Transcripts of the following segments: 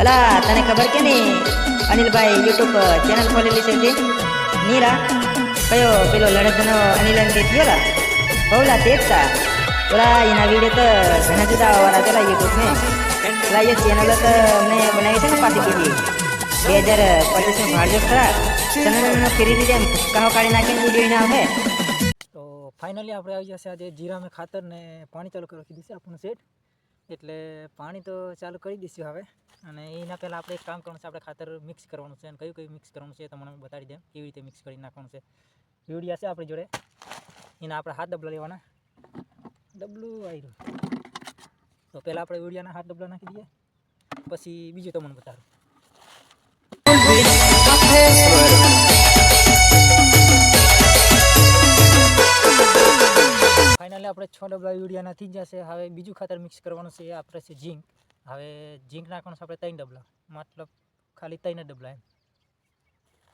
અલા, તને ખબર કે નહીં? અનિલભાઈ યુટ્યુબ ચેનલ ખોલેલી છે તે નીરા કયો પેલો લડતનો અનિલ અંતે થયો બહુલા તે જ તા ઓલા, એના વીડિયો તો ઘણા જુદા આવવાના પેલા યુટ્યુબ ને. પેલા એ ચેનલ તો અમને બનાવી છે ને પાછી કીધી બે હજાર પચીસમાં ભાડજો ખરા. ચેનલ ફેરી દીધે એમ કાઢી નાખીને વીડિયો ના આવે તો ફાઇનલી આપણે આવી જશે આજે જીરા મેં ખાતર ને પાણી ચાલુ કરવા કીધું છે આપણું સેટ એટલે પાણી તો ચાલુ કરી દઈશું હવે. અને એના પહેલાં આપણે એક કામ કરવાનું છે, આપણે ખાતર મિક્સ કરવાનું છે. અને કયું કયું મિક્સ કરવાનું છે તમને બતાડી દે. કેવી રીતે મિક્સ કરી નાખવાનું છે. યુરિયા છે આપણી જોડે. એના આપણે હાથ ડબલા લેવાના. ડબલું આવ્યું તો પહેલાં આપણે યુરિયાના હાથ ડબલા નાખી દઈએ. પછી બીજું તમને બતાડું. ફાઇનલી આપણે છ ડબલા યુરિયા નાખી જશે. હવે બીજું ખાતર મિક્સ કરવાનું છે એ આપણે છે ઝીંક. હવે ઝીંક નાખવાનું છે આપણે ત્રણ ડબલા. મતલબ ખાલી ત્રણ ડબલા એમ.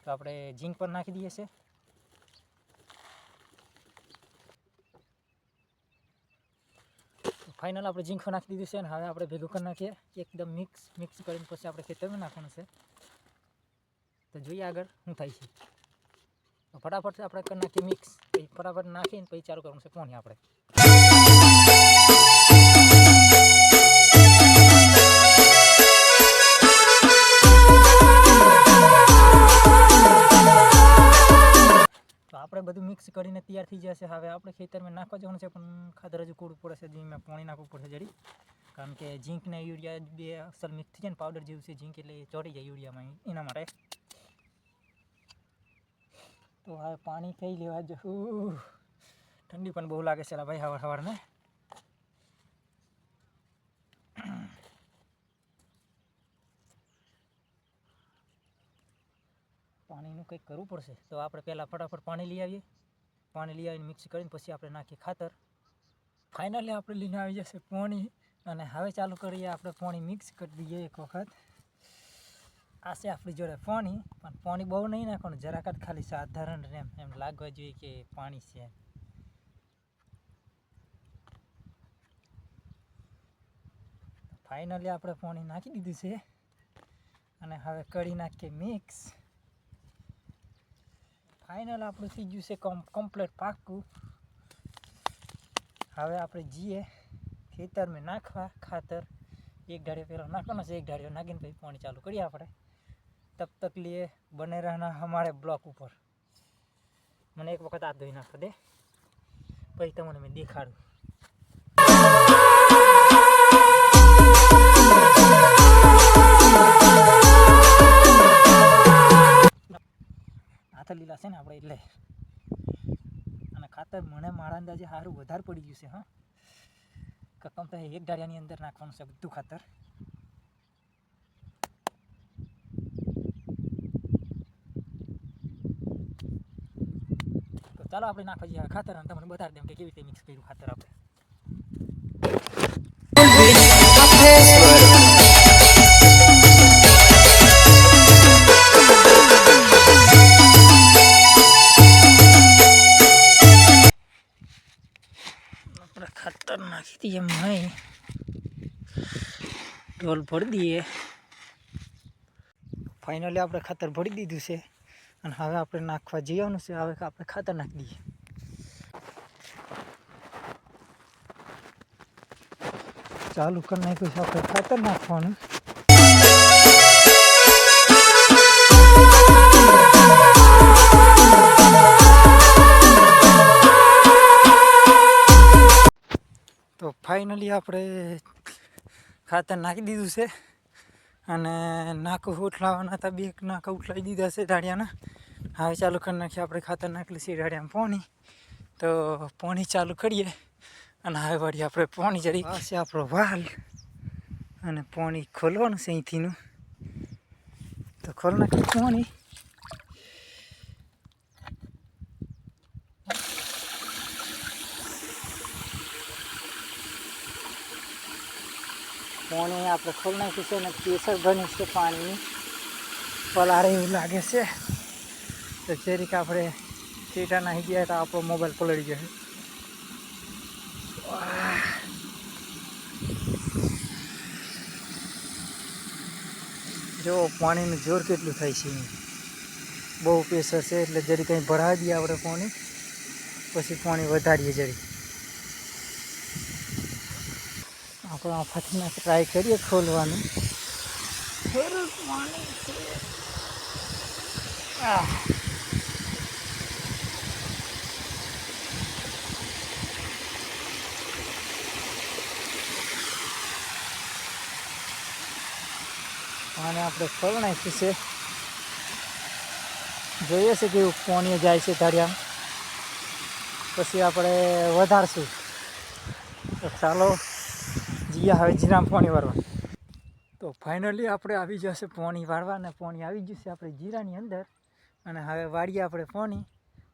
તો આપણે ઝીંક પણ નાખી દઈએ છે ફાઇનલ આપણે ઝીંક નાખી દીધું છે અને હવે આપણે ભેગું કરી નાખીએ. એકદમ મિક્સ મિક્સ કરીને પછી આપણે ખેતરમાં નાખવાનું છે. તો જોઈએ આગળ શું થાય છે. ફટાફટ આપણે કરી નાખીએ મિક્સ પછી ફટાફટ નાખીને પછી ચાલુ કરવાનું છે પાણી આપણે? આપણે બધું મિક્સ કરીને તૈયાર થઈ જશે. હવે આપણે ખેતરમાં નાખવા જવાનું છે, પણ ખાતર હજુ કૂડું છે જીમાં પાણી નાખવું પડશે જરી. કારણ કે ઝીંક ને યુરિયા બે અસલ મિક્સ થઈ જાય ને પાવડર જેવું છે ઝીંક એટલે ચોટી જાય યુરિયામાં, એના માટે. તો હવે પાણી કઈ લેવા જવું ઠંડી પણ બહુ લાગે છે ભાઈ હવાર હવારને. પાણીનું કંઈક કરવું પડશે. તો આપણે પહેલાં ફટાફટ પાણી લઈ આવીએ. પાણી લઈ આવીને મિક્સ કરીને પછી આપણે નાખીએ ખાતર. ફાઇનલી આપણે લઈને આવી જશે પાણી. અને હવે ચાલુ કરીએ આપણે પાણી મિક્સ કરી દઈએ એક વખત. આ છે આપણી જોડે પાણી, પણ પાણી બહુ નહીં નાખવાનું, જરાક જ ખાલી સાધારણ એમ એમ લાગવા જોઈએ કે પાણી છે. ફાઇનલી આપણે પાણી નાખી દીધું છે. અને હવે કરી નાખીએ મિક્સ ફાઇનલ આપણું થઈ ગયું છે કમ કમ્પ્લીટ પાકું હવે આપણે જઈએ ખેતરમાં નાખવા ખાતર. એક ઢાળીઓ પહેલાં નાખવાનો છે, એક ઢાળીઓ નાખીને પછી પાણી ચાલુ કરીએ આપણે. તબ તક લીએ બને રહેના હમારે બ્લોક ઉપર. મને એક વખત હાથ ધોઈ નાખો દે. પછી તમને મેં દેખાડું. હાથ લીલા છે ને આપણે એટલે. અને ખાતર મને મારા અંદાજે સારું વધારે પડી ગયું છે, હા. કમ તો એક ડાળિયાની અંદર નાખવાનું છે બધું ખાતર. ચાલો આપણે નાખવા જઈએ ખાતર અને તમને બતાવી દઉં કે કેવી રીતે મિક્સ કર્યું ખાતર આપણે. ખાતર નાખી દઈએ મય ઢોલ ભરી દઈએ. ફાઇનલી આપણે ખાતર ભરી દીધું છે. અને હવે આપણે નાખવા જઈવાનું છે. હવે આપણે ખાતર નાખી દઈએ. ચાલુ કરી નાખ્યું છે આપણે ખાતર નાખવાનું. તો ફાઇનલી આપણે ખાતર નાખી દીધું છે. અને નાક ઉઠલાવાના હતા, બે નાક ઉઠલાવી દીધા છે ઢાળિયાના. હવે ચાલુ કરી નાખીએ, આપણે ખાતર નાખેલું છે ઢાળિયામાં પોણી. તો પોણી ચાલુ કરીએ અને હવે વળી આપણે પોણી જરી પાસે આપણો વાલ. અને પોણી ખોલવાનું છે અહીંથીનું. તો ખોલ નાખીએ પાણી. પાણી આપણે ખોલ નાખ્યું છે અને કેસર બન્યું છે પાણીની. પલારે એવું લાગે છે. તો જરીક આપણે ચેટા નાખી ગયા તો આપણો મોબાઈલ પલળી જશે જો પાણીનું જોર કેટલું થાય છે. બહુ પ્રેશર છે એટલે જરી કંઈ ભરાવી દઈએ આપણે પાણી, પછી પાણી વધારીએ જરી. આપણે આ ફાટીને ટ્રાય કરીએ ખોલવાનું. થોડુંક પાણી છે. આહ. આને આપણે ખોલ નાખ્યું છે. જોઈએ છે કેવું પોણીએ જાય છે ધારિયામાં પછી આપણે વધારશું. તો ચાલો. જીયા હવે જીરામ પાણી વાળવા. તો ફાઇનલી આપણે આવી જશે પાણી વાળવા અને પાણી આવી જશે આપણે જીરાની અંદર. અને હવે વાળીએ આપણે પાણી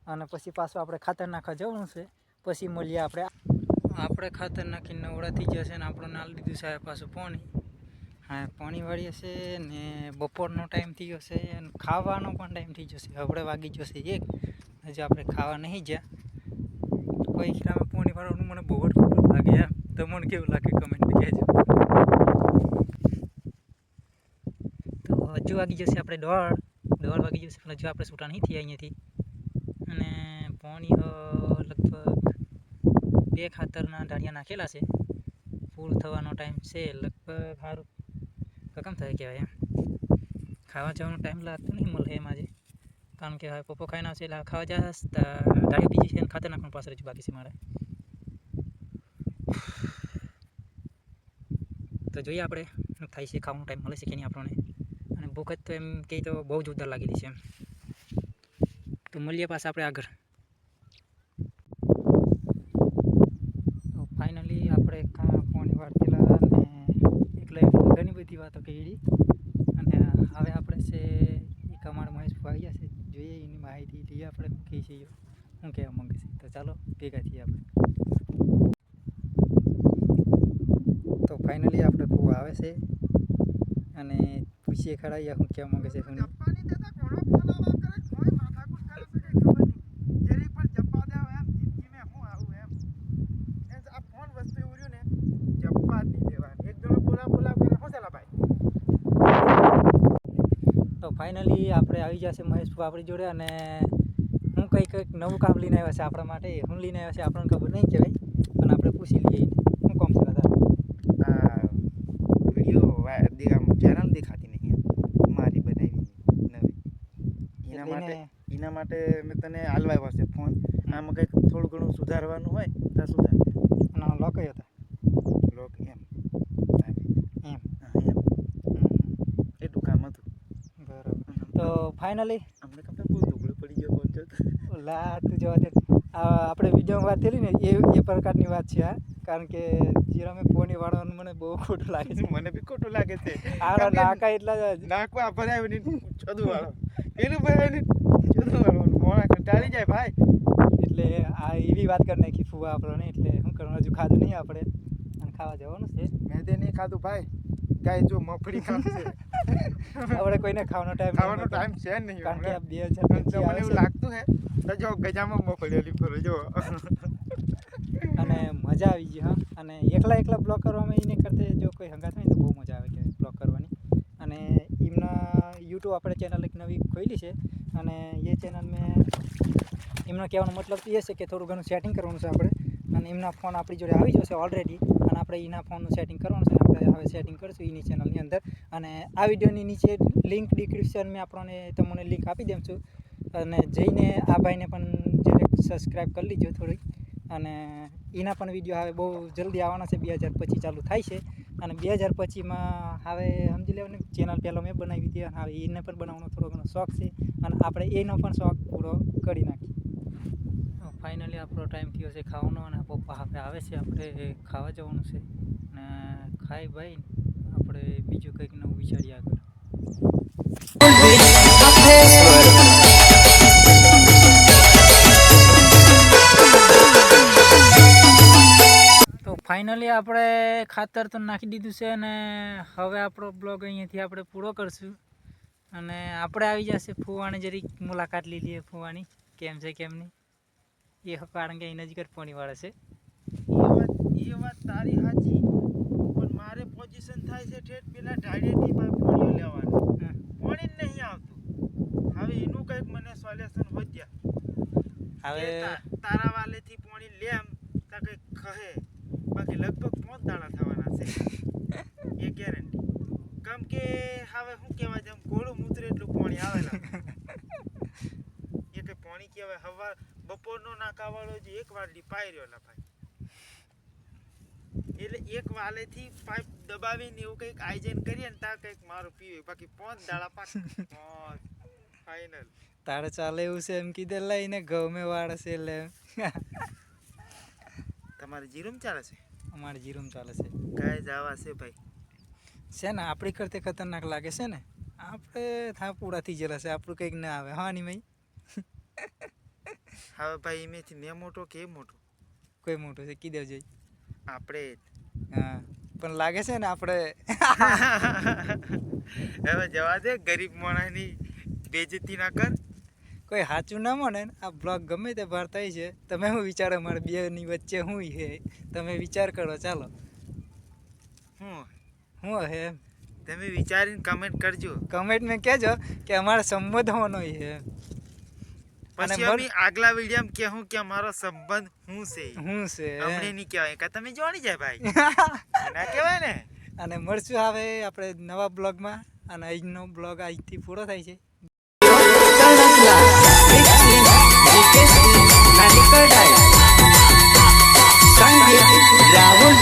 અને પછી પાછું આપણે ખાતર નાખવા જવાનું છે. પછી મળીએ આપણે આપણે ખાતર નાખીને નવડા થઈ જશે ને આપણે નાલ દીધું છે પાછું પાણી. હા, પાણી વાળીએ છે ને બપોરનો ટાઈમ થઈ ગયો છે અને ખાવાનો પણ ટાઈમ થઈ જશે. આપણે વાગી જશે એક. હજી આપણે ખાવા નહીં જ્યાં કોઈ ખીરામાં પાણી વાળવાનું મને બહુ જ ખબર લાગે. એમ તમને કેવું લાગે કમેન્ટ કહેજો તો હજુ વાગી જશે આપણે દોઢ. દોઢ વાગી જશે પણ હજુ આપણે છૂટા નહીં થયા અહીંયાથી. અને પાણી લગભગ બે ખાતરના ઢાળિયા નાખેલા છે. ફૂલ થવાનો ટાઈમ છે, લગભગ સારું કકમ થાય કહેવાય એમ. ખાવા જવાનો ટાઈમ લાગતો નહીં મળે એમ આજે. કારણ કે હવે પપ્પો ખાઈને આવશે એટલે ખાવા જશે ગાડી બીજી છે ખાતર નાખવાનું પાછળ હજુ બાકી છે મારે. તો જોઈએ આપણે થાય છે, ખાવાનો ટાઈમ મળે છે કે નહીં આપણને. અને ભૂખ જ તો એમ કહે તો બહુ જ જોરદાર લાગેલી છે એમ. તો મળીએ પાછા આપણે આગળ. તો ફાઇનલી આપણે ફોનની વાત વાળતેલા અને એક એકલા ઘણી બધી વાતો કરી અને હવે આપણે છે એ કમાડ મહેશ આવી ગયા છે, જોઈએ એની માહિતી લઈએ આપણે કહી છીએ શું કહેવા માંગે છે. તો ચાલો, ભેગા થઈએ આપણે તો ફાઇનલી આપણે બહુ આવે છે. અને પૂછીએ ખરા યા હું કહેવા માંગે છે શું નહીં. દેતા ઘણો ફોન આવા કરે કોઈ માથાકૂટ કરે છે કે ખબર નહીં. જરી પણ જપ્પા દેવ એમ જિંદગીમાં હું આવું એમ. એ ફોન વસ્તુ એવું રહ્યું ને જપ્પા નહીં દેવા એક જણો બોલા બોલા શું ચાલા ભાઈ? તો ફાઇનલી આપણે આવી જશે મહેશ આપણી જોડે અને હું કંઈક કંઈક નવું કામ લઈને આવ્યા છે આપણા માટે. હું લઈને આવ્યા છે આપણને ખબર નહીં કહેવાય પણ આપણે પૂછી લઈએ એને. શું કામ છે દાદા આ વીડિયો ચેનલ દેખાતી નહીં એમ મારી બનાવી નવી એના એટલે માટે એને- એના માટે મેં તને હાલવાયો છે ફોન. આમાં કંઈક થોડું ઘણું સુધારવાનું હોય તો સુધાર. ના લોક હતા. લોક એમ. એમ. એટલું કામ હતું. બરાબર. તો ફાઇનલી અમને ખબર બહુ ઢોકળું પડી ગયો ફોન જોતો. લા તું જવા દે આપણે વિડીયોમાં વાત કરી ને એ એ પ્રકારની વાત છે આ કારણ કે જીરામે પોણી વાળવાનું મને બહુ ખોટું લાગે છે. મને બી ખોટું લાગે છે. આ નાકા એટલા જ નાખવા ભરાય નહીં ચદુ વાળો પેલું ભરાય કંટાળી જાય ભાઈ. એટલે આ એવી વાત કરી નાખી ફુવા આપણને એટલે શું કરવાનું હજુ ખાધું નહીં આપણે. અને ખાવા જવાનું છે. મેં તે નહીં ખાધું ભાઈ. ગાય જો મફળી ખામ આપણે કોઈને ખાવાનો ટાઈમ ખાવાનો ટાઈમ છે નહીં કારણ કે બે હજાર આવે એવું લાગતું હે તો જો ગજામાં મફળી ઓલી ફરો જો. અને મજા આવી ગઈ હા. અને એકલા એકલા બ્લોક કરવામાં એને કરતે જો કોઈ હંગાત નહીં તો બહુ મજા આવે કે બ્લોક કરવાની. અને યુટ્યુબ આપણે ચેનલ એક નવી ખોલી છે અને એ ચેનલ મેં એમનો કહેવાનો મતલબ એ છે કે થોડું ઘણું સેટિંગ કરવાનું છે આપણે. અને એમના ફોન આપણી જોડે આવી જશે ઓલરેડી અને આપણે એના ફોનનું સેટિંગ કરવાનું છે આપણે હવે સેટિંગ કરીશું એની ચેનલની અંદર. અને આ વિડીયોની નીચે લિંક ડિસ્ક્રિપ્શન મેં આપણને તમને લિંક આપી દઉં છું. અને જઈને આ ભાઈને પણ જરાક સબસ્ક્રાઈબ કરી લીજો થોડી અને એના પણ વીડિયો હવે બહુ જલ્દી આવવાના છે બે હજાર પચીસ ચાલુ થાય છે. અને બે હજાર પછીમાં હવે સમજી લેવાને ચેનલ પહેલાં મેં બનાવી હતી અને હવે એને પણ બનાવવાનો થોડો ઘણો શોખ છે. અને આપણે એનો પણ શોખ પૂરો કરી નાખીએ. ફાઇનલી આપણો ટાઈમ થયો છે ખાવાનો અને પપ્પા હવે આવે છે આપણે ખાવા જવાનું છે. અને ખાઈ ભાઈ આપણે બીજું કંઈક નવું વિચારીએ આગળ. ફાઇનલી આપણે ખાતર તો નાખી દીધું છે અને હવે આપણો બ્લોગ અહીંયાથી આપણે પૂરો કરશું. અને આપણે આવી જશે ફુવાણી જરી મુલાકાત લીધી ફુવાણી. કેમ છે કેમ નહીં? એ કારણ કે એના જ ઘર પાણી વાળે છે. એ વાત તારી સાચી. પણ મારે પોઝિશન થાય છે ઠેઠ પેલા ઢાળેથી લેવાનું. પાણી નહીં આવતું. હવે એનું કંઈક મને સોલ્યુશન હોય ત્યાં હવે તારા વાલેથી પાણી લે એમ તા કંઈક કહે. બાકી લગભગ પાંચ દાડા થવાના છે. એ ગેરંટી કેમ કે હવે શું કહેવાય જેમ કોળું મૂતરે એટલું પાણી આવેલા. એ કઈ પાણી કહેવાય? હવા બપોરનો નાકાવાળો જે એક વાલડી પાયર્યો ભાઈ. એટલે એક વાલેથી પાઇપ દબાવીને એવું કંઈક આયોજન કરીએ ને તાર કંઈક મારું પીવે. બાકી પાંચ દાડા પાક પાંચ. ફાઇનલ તારે ચાલે એવું છે એમ કીધે લઈને ગમે વાળે છે એટલે તમારે જીરું ચાલે છે? અમારે જીરું ચાલે છે. કાંઈ જવા છે ભાઈ. છે ને આપણી કરતે ખતરનાક લાગે છે ને. આપણે થાપુડાથી થઈ છે આપણું કંઈક ના આવે. હા નહીં ભાઈ હવે ભાઈ એમેથી ને મોટો કે મોટો? કોઈ મોટું છે? કીધે જોઈ આપણે હા પણ લાગે છે ને આપણે? હવે જવા દે ગરીબ માણસની બેજતી ના કર. કોઈ સાચું ના મને ને આ બ્લોગ ગમે તે થાય છે તમે શું વિચારો મારે બેની વચ્ચે શું છે તમે વિચાર કરો ચાલો. હું હું હે તમે વિચારીને કમેન્ટ કરજો. કમેન્ટ મેં કહેજો કે અમારે સંબંધ હોવાનો છે પછી અમે આગલા વિડીયોમાં કહેવું કે અમારો સંબંધ શું છે? હું છે. અમને નહીં કહેવાય. કે તમે જોણી જાય ભાઈ. ના કહેવાય ને. અને મળશું હવે આપણે નવા બ્લોગમાં અને આજનો બ્લોગ આજથી પૂરો થાય છે. સંગીત રાહુલ